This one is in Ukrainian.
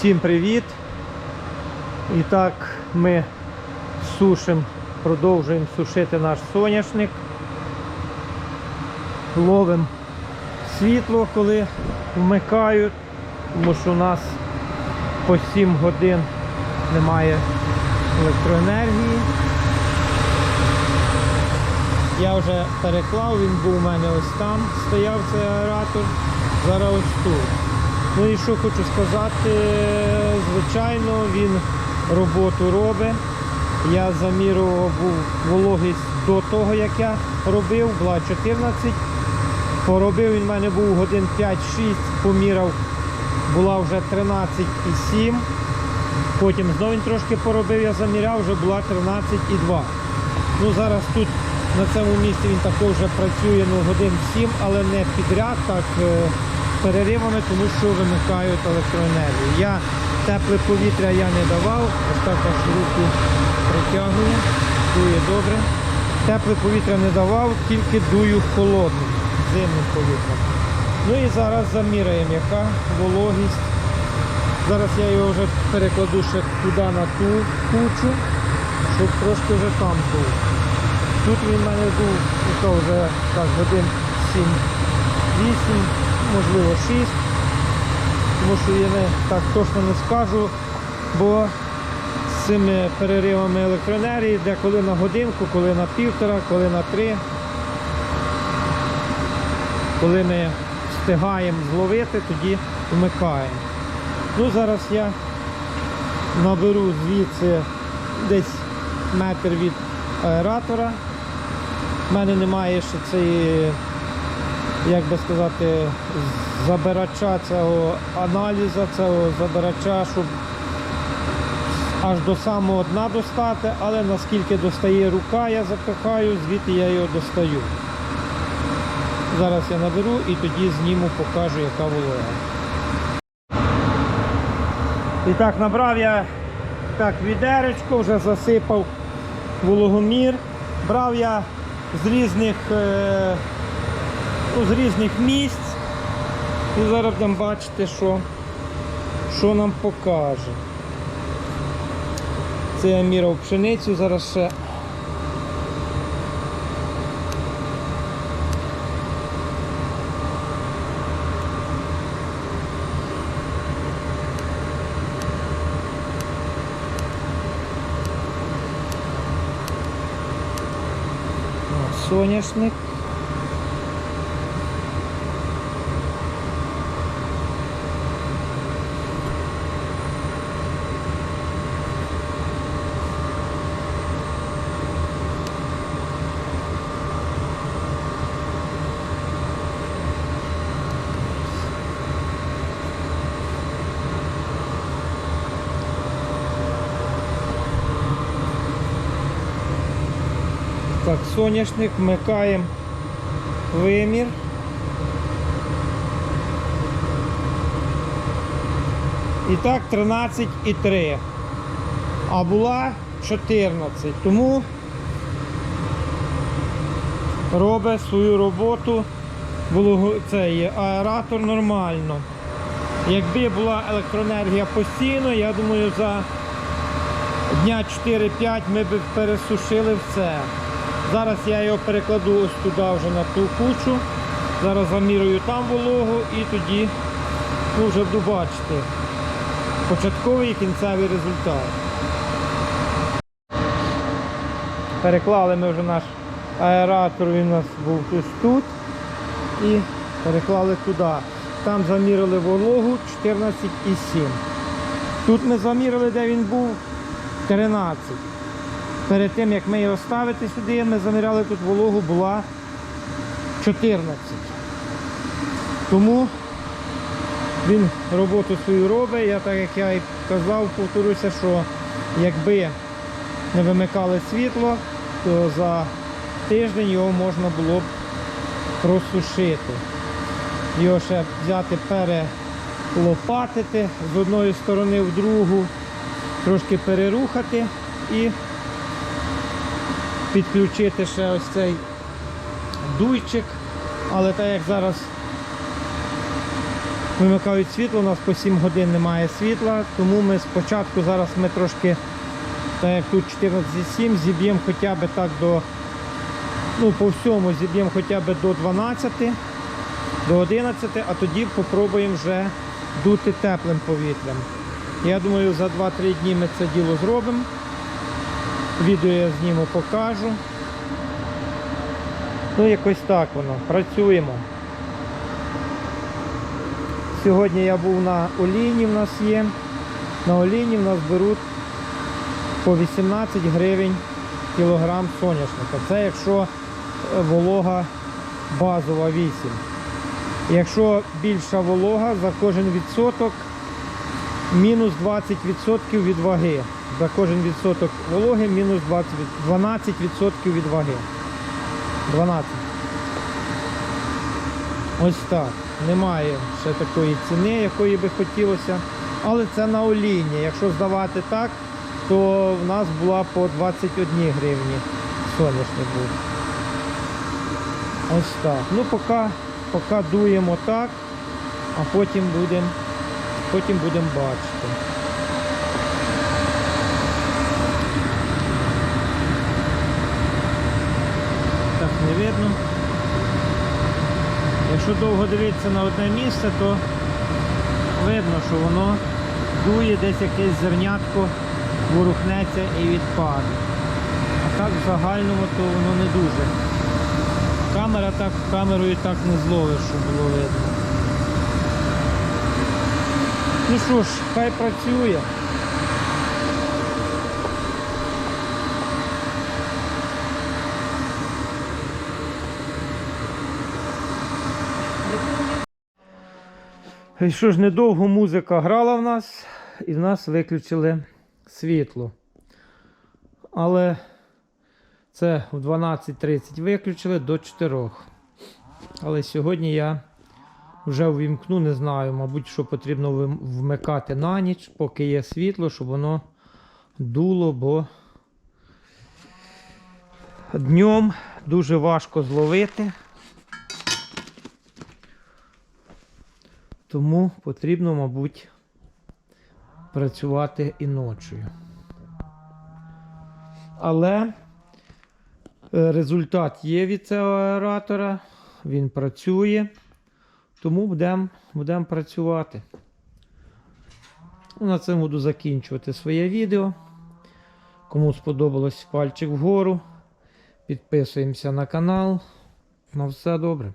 Всім привіт! І так ми сушимо, продовжуємо сушити наш соняшник. Ловимо світло, коли вмикають, тому що у нас по 7 годин немає електроенергії. Я вже переклав, він був у мене ось там, стояв цей аератор, зараз ось тут. Ну і що хочу сказати, звичайно, він роботу робить. Я замірював вологість до того, як я робив, була 14. Поробив він в мене був годин 5-6, поміряв, була вже 13,7. Потім знову він трошки поробив, я заміряв, вже була 13,2. Ну зараз тут на цьому місці він також вже працює ну, годин 7, але не підряд, так е, переривами, тому що вимикають електроенергію. Я тепле повітря я не давав, ось так аж руку притягую, дує добре. Тепле повітря не давав, тільки дую холодним, зимним повітрям. Ну і зараз заміряємо, яка вологість. Зараз я його вже перекладу ще туди на ту кучу, щоб трошки вже там був. Тут він в мене був і то вже так годин 7, 8, можливо 6. Тому що я не так точно не скажу, бо з цими переривами електроенергії, де коли на годинку, коли на півтора, коли на три. Коли ми встигаємо зловити, тоді вмикаємо. Ну, зараз я наберу звідси десь метр від аератора. У мене немає ще цієї, як би сказати, забирача цього аналізу, цього забирача, щоб аж до самого дна достати, але наскільки достає рука, я запихаю, звідти я його достаю. Зараз я наберу і тоді зніму, покажу, яка волога. І так, набрав я так відеречко, вже засипав вологомір. Брав я з різних, е, з різних місць. І зараз будемо бачити, що, що нам покаже. Це я міряв пшеницю, зараз ще. Соняшник. Так, соняшник, вмикаємо вимір. І так 13,3. А була 14. Тому робить свою роботу вологу- цей аератор нормально. Якби була електроенергія постійно, я думаю, за дня 4-5 ми б пересушили все. Зараз я його перекладу ось туди вже на ту кучу. Зараз замірюю там вологу і тоді ну, вже буду бачити початковий і кінцевий результат. Переклали ми вже наш аератор, він у нас був ось тут і переклали туди. Там замірили вологу 14,7. Тут ми замірили, де він був 13. Перед тим, як ми його ставити сюди, ми заміряли тут вологу була 14. Тому він роботу свою робить. Я так як я і казав, повторюся, що якби не вимикали світло, то за тиждень його можна було б просушити. Його ще взяти перелопатити з одної сторони в другу, трошки перерухати і підключити ще ось цей дуйчик. Але так як зараз вимикають світло, у нас по 7 годин немає світла, тому ми спочатку зараз ми трошки, так як тут 14,7, зіб'ємо хоча б так до, ну по всьому зіб'ємо хоча б до 12, до 11, а тоді попробуємо вже дути теплим повітрям. Я думаю, за 2-3 дні ми це діло зробимо. Відео я зніму, покажу. Ну, якось так воно. Працюємо. Сьогодні я був на олійні, в нас є. На олійні в нас беруть по 18 гривень кілограм соняшника. Це якщо е, волога базова 8. Якщо більша волога, за кожен відсоток мінус 20% від ваги. За кожен відсоток вологи мінус 20, 12% від ваги. 12. Ось так. Немає ще такої ціни, якої би хотілося. Але це на олійні. Якщо здавати так, то в нас була по 21 гривні соняшник був. Ось так. Ну поки, поки дуємо так, а потім будемо потім будемо бачити. Так не видно. Якщо довго дивитися на одне місце, то видно, що воно дує десь якесь зернятко, ворухнеться і відпаде. А так в загальному то воно не дуже. Камера так камерою так не зловиш, щоб було видно. Ну що ж, хай працює. І що ж, недовго музика грала в нас, і в нас виключили світло. Але це в 12.30 виключили до 4. Але сьогодні я вже увімкну, не знаю, мабуть, що потрібно вмикати на ніч, поки є світло, щоб воно дуло, бо днем дуже важко зловити. Тому потрібно, мабуть, працювати і ночою. Але е, результат є від цього аератора, він працює, тому будемо будем працювати. Ну, На цьому буду закінчувати своє відео. Кому сподобалось пальчик вгору. Підписуємося на канал. На все добре.